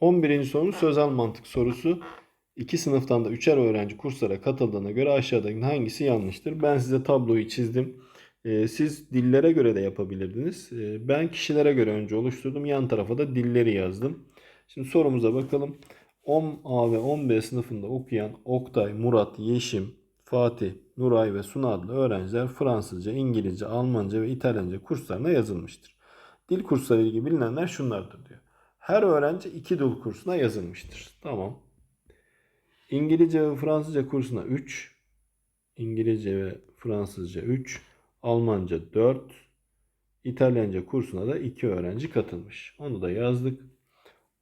11. sorumuz sözel mantık sorusu. İki sınıftan da üçer öğrenci kurslara katıldığına göre aşağıdaki hangisi yanlıştır? Ben size tabloyu çizdim. Ee, siz dillere göre de yapabilirdiniz. Ee, ben kişilere göre önce oluşturdum. Yan tarafa da dilleri yazdım. Şimdi sorumuza bakalım. 10A ve 10B sınıfında okuyan Oktay, Murat, Yeşim, Fatih, Nuray ve Suna adlı öğrenciler Fransızca, İngilizce, Almanca ve İtalyanca kurslarına yazılmıştır. Dil kursları ilgili bilinenler şunlardır diyor. Her öğrenci iki dil kursuna yazılmıştır. Tamam. İngilizce ve Fransızca kursuna 3, İngilizce ve Fransızca 3, Almanca 4, İtalyanca kursuna da 2 öğrenci katılmış. Onu da yazdık.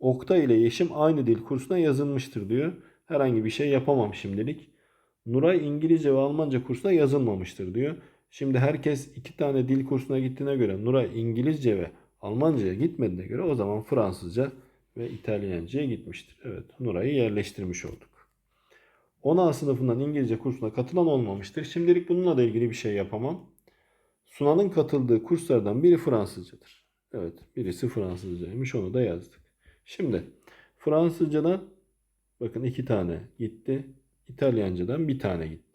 Oktay ile Yeşim aynı dil kursuna yazılmıştır diyor. Herhangi bir şey yapamam şimdilik. Nuray İngilizce ve Almanca kursuna yazılmamıştır diyor. Şimdi herkes iki tane dil kursuna gittiğine göre Nuray İngilizce ve Almanca'ya gitmediğine göre o zaman Fransızca ve İtalyanca'ya gitmiştir. Evet Nuray'ı yerleştirmiş olduk. 10A sınıfından İngilizce kursuna katılan olmamıştır. Şimdilik bununla da ilgili bir şey yapamam. Sunan'ın katıldığı kurslardan biri Fransızcadır. Evet birisi Fransızcaymış onu da yazdık. Şimdi Fransızcadan bakın iki tane gitti. İtalyancadan bir tane gitti.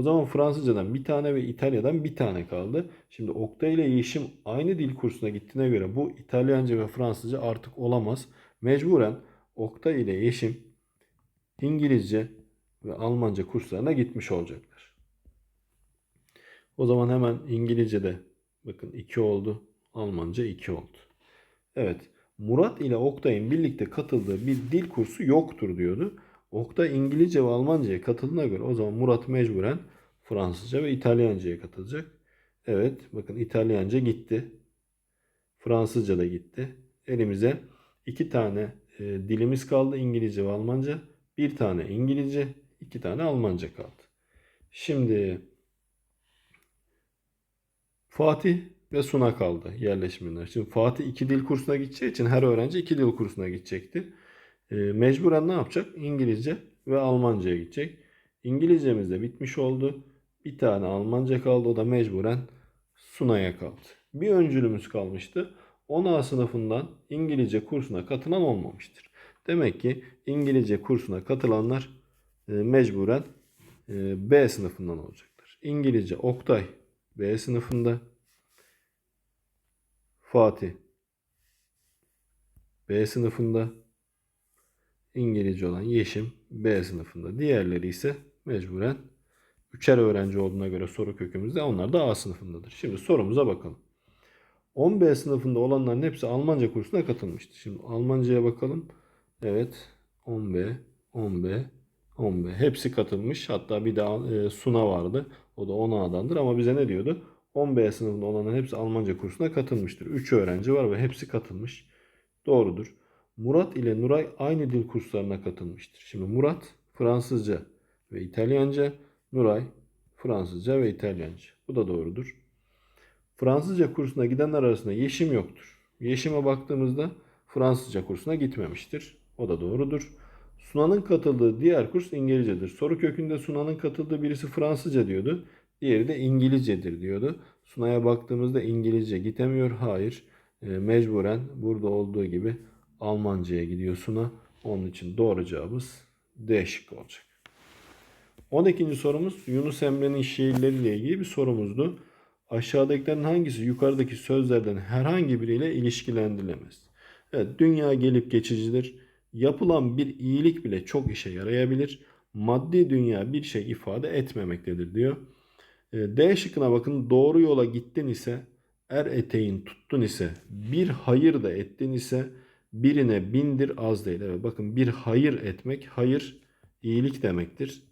O zaman Fransızcadan bir tane ve İtalya'dan bir tane kaldı. Şimdi Oktay ile Yeşim aynı dil kursuna gittiğine göre bu İtalyanca ve Fransızca artık olamaz. Mecburen Oktay ile Yeşim İngilizce ve Almanca kurslarına gitmiş olacaklar. O zaman hemen İngilizce'de bakın 2 oldu. Almanca 2 oldu. Evet. Murat ile Oktay'ın birlikte katıldığı bir dil kursu yoktur diyordu. Oktay İngilizce ve Almanca'ya katıldığına göre o zaman Murat mecburen Fransızca ve İtalyanca'ya katılacak. Evet bakın İtalyanca gitti. Fransızca da gitti. Elimize iki tane e, dilimiz kaldı İngilizce ve Almanca. Bir tane İngilizce, iki tane Almanca kaldı. Şimdi Fatih ve Suna kaldı yerleşimler. Şimdi Fatih iki dil kursuna gideceği için her öğrenci iki dil kursuna gidecekti. E, mecburen ne yapacak? İngilizce ve Almanca'ya gidecek. İngilizcemiz de bitmiş oldu. Bir tane Almanca kaldı. O da mecburen Suna'ya kaldı. Bir öncülümüz kalmıştı. 10A sınıfından İngilizce kursuna katılan olmamıştır. Demek ki İngilizce kursuna katılanlar e, mecburen e, B sınıfından olacaklar. İngilizce Oktay B sınıfında. Fatih B sınıfında. İngilizce olan Yeşim B sınıfında. Diğerleri ise mecburen üçer öğrenci olduğuna göre soru kökümüzde onlar da A sınıfındadır. Şimdi sorumuza bakalım. 10B sınıfında olanların hepsi Almanca kursuna katılmıştı. Şimdi Almanca'ya bakalım. Evet 10B, 10B, 10B hepsi katılmış. Hatta bir daha e, Suna vardı. O da 10A'dandır ama bize ne diyordu? 10B sınıfında olanların hepsi Almanca kursuna katılmıştır. 3 öğrenci var ve hepsi katılmış. Doğrudur. Murat ile Nuray aynı dil kurslarına katılmıştır. Şimdi Murat Fransızca ve İtalyanca, Nuray Fransızca ve İtalyanca. Bu da doğrudur. Fransızca kursuna gidenler arasında Yeşim yoktur. Yeşim'e baktığımızda Fransızca kursuna gitmemiştir. O da doğrudur. Sunan'ın katıldığı diğer kurs İngilizcedir. Soru kökünde Sunan'ın katıldığı birisi Fransızca diyordu. Diğeri de İngilizcedir diyordu. Sunay'a baktığımızda İngilizce gitemiyor. Hayır. E, mecburen burada olduğu gibi Almanca'ya gidiyor Suna. Onun için doğru cevabımız D şıkkı olacak. 12. sorumuz Yunus Emre'nin şiirleriyle ilgili bir sorumuzdu. Aşağıdakilerin hangisi yukarıdaki sözlerden herhangi biriyle ilişkilendirilemez? Evet, dünya gelip geçicidir. Yapılan bir iyilik bile çok işe yarayabilir. Maddi dünya bir şey ifade etmemektedir diyor. E, D şıkkına bakın doğru yola gittin ise er eteğin tuttun ise bir hayır da ettin ise birine bindir az değil. Evet bakın bir hayır etmek hayır iyilik demektir.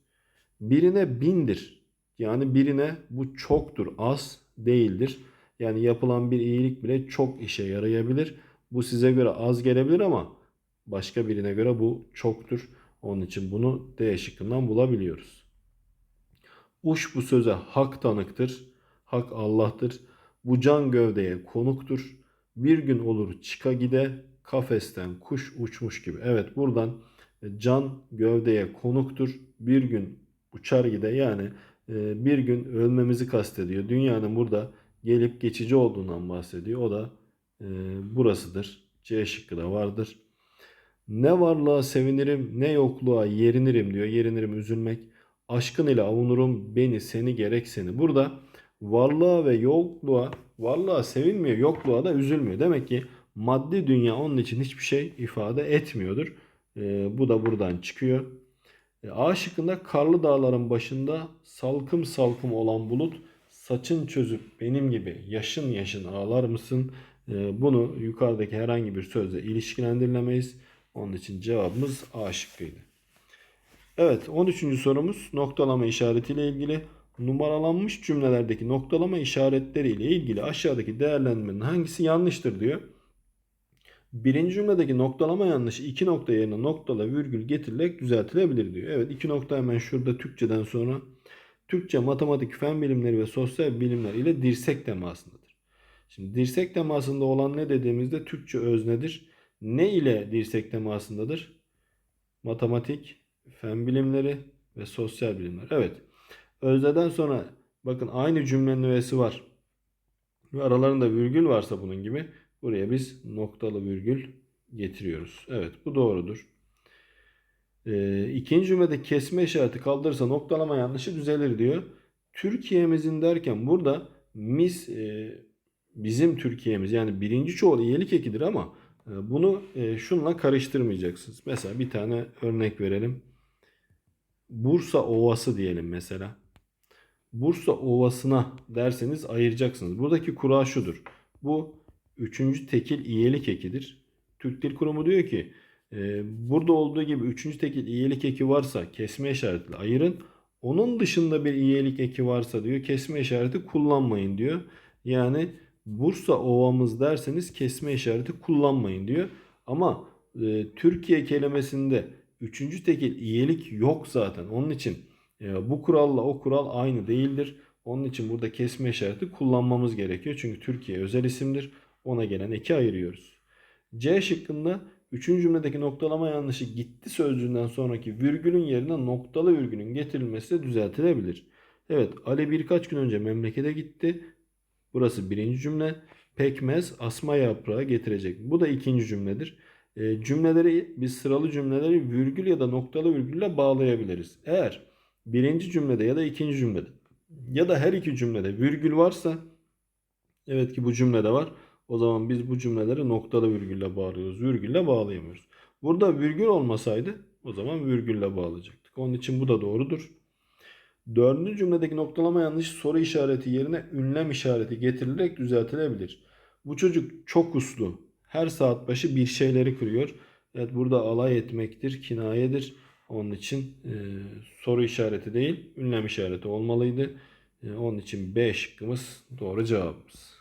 Birine bindir yani birine bu çoktur az değildir. Yani yapılan bir iyilik bile çok işe yarayabilir. Bu size göre az gelebilir ama başka birine göre bu çoktur. Onun için bunu D şıkkından bulabiliyoruz. Uş bu söze hak tanıktır. Hak Allah'tır. Bu can gövdeye konuktur. Bir gün olur çıka gide kafesten kuş uçmuş gibi. Evet buradan can gövdeye konuktur. Bir gün uçar gide yani e, bir gün ölmemizi kastediyor. Dünyanın burada gelip geçici olduğundan bahsediyor. O da e, burasıdır. C şıkkı da vardır. Ne varlığa sevinirim ne yokluğa yerinirim diyor. Yerinirim üzülmek. Aşkın ile avunurum beni seni gerek seni. Burada varlığa ve yokluğa varlığa sevinmiyor yokluğa da üzülmüyor. Demek ki maddi dünya onun için hiçbir şey ifade etmiyordur. Ee, bu da buradan çıkıyor. E, A şıkkında karlı dağların başında salkım salkım olan bulut saçın çözüp benim gibi yaşın yaşın ağlar mısın? E, bunu yukarıdaki herhangi bir sözle ilişkilendirilemeyiz. Onun için cevabımız A şıkkıydı. Evet 13. sorumuz noktalama işaretiyle ilgili. Numaralanmış cümlelerdeki noktalama işaretleri ile ilgili aşağıdaki değerlendirmenin hangisi yanlıştır diyor. Birinci cümledeki noktalama yanlışı iki nokta yerine noktalı virgül getirilerek düzeltilebilir diyor. Evet iki nokta hemen şurada Türkçeden sonra. Türkçe, matematik, fen bilimleri ve sosyal bilimler ile dirsek temasındadır. Şimdi dirsek temasında olan ne dediğimizde Türkçe öznedir. Ne ile dirsek temasındadır? Matematik, fen bilimleri ve sosyal bilimler. Evet. Özneden sonra bakın aynı cümlenin öğesi var. Ve aralarında virgül varsa bunun gibi buraya biz noktalı virgül getiriyoruz. Evet bu doğrudur. Ee, ikinci cümlede kesme işareti kaldırırsa noktalama yanlışı düzelir diyor. Türkiye'mizin derken burada mis e, bizim Türkiye'miz yani birinci çoğul iyilik ekidir ama e, bunu e, şunla karıştırmayacaksınız. Mesela bir tane örnek verelim. Bursa Ovası diyelim mesela. Bursa Ovası'na derseniz ayıracaksınız. Buradaki kura şudur. Bu üçüncü tekil iyilik ekidir. Türk Dil Kurumu diyor ki e, burada olduğu gibi üçüncü tekil iyilik eki varsa kesme işaretiyle ayırın. Onun dışında bir iyilik eki varsa diyor kesme işareti kullanmayın diyor. Yani Bursa Ovamız derseniz kesme işareti kullanmayın diyor. Ama e, Türkiye kelimesinde üçüncü tekil iyilik yok zaten. Onun için e, bu kuralla o kural aynı değildir. Onun için burada kesme işareti kullanmamız gerekiyor. Çünkü Türkiye özel isimdir. Ona gelen eki ayırıyoruz. C şıkkında üçüncü cümledeki noktalama yanlışı gitti sözcüğünden sonraki virgülün yerine noktalı virgülün getirilmesi de düzeltilebilir. Evet Ali birkaç gün önce memlekete gitti. Burası birinci cümle. Pekmez asma yaprağı getirecek. Bu da ikinci cümledir. E, cümleleri biz sıralı cümleleri virgül ya da noktalı virgülle bağlayabiliriz. Eğer birinci cümlede ya da ikinci cümlede ya da her iki cümlede virgül varsa evet ki bu cümlede var. O zaman biz bu cümleleri noktalı virgülle bağlıyoruz. Virgülle bağlayamıyoruz. Burada virgül olmasaydı o zaman virgülle bağlayacaktık. Onun için bu da doğrudur. Dördüncü cümledeki noktalama yanlış soru işareti yerine ünlem işareti getirilerek düzeltilebilir. Bu çocuk çok uslu. Her saat başı bir şeyleri kırıyor. Evet burada alay etmektir, kinayedir. Onun için e, soru işareti değil, ünlem işareti olmalıydı. E, onun için B şıkkımız doğru cevabımız.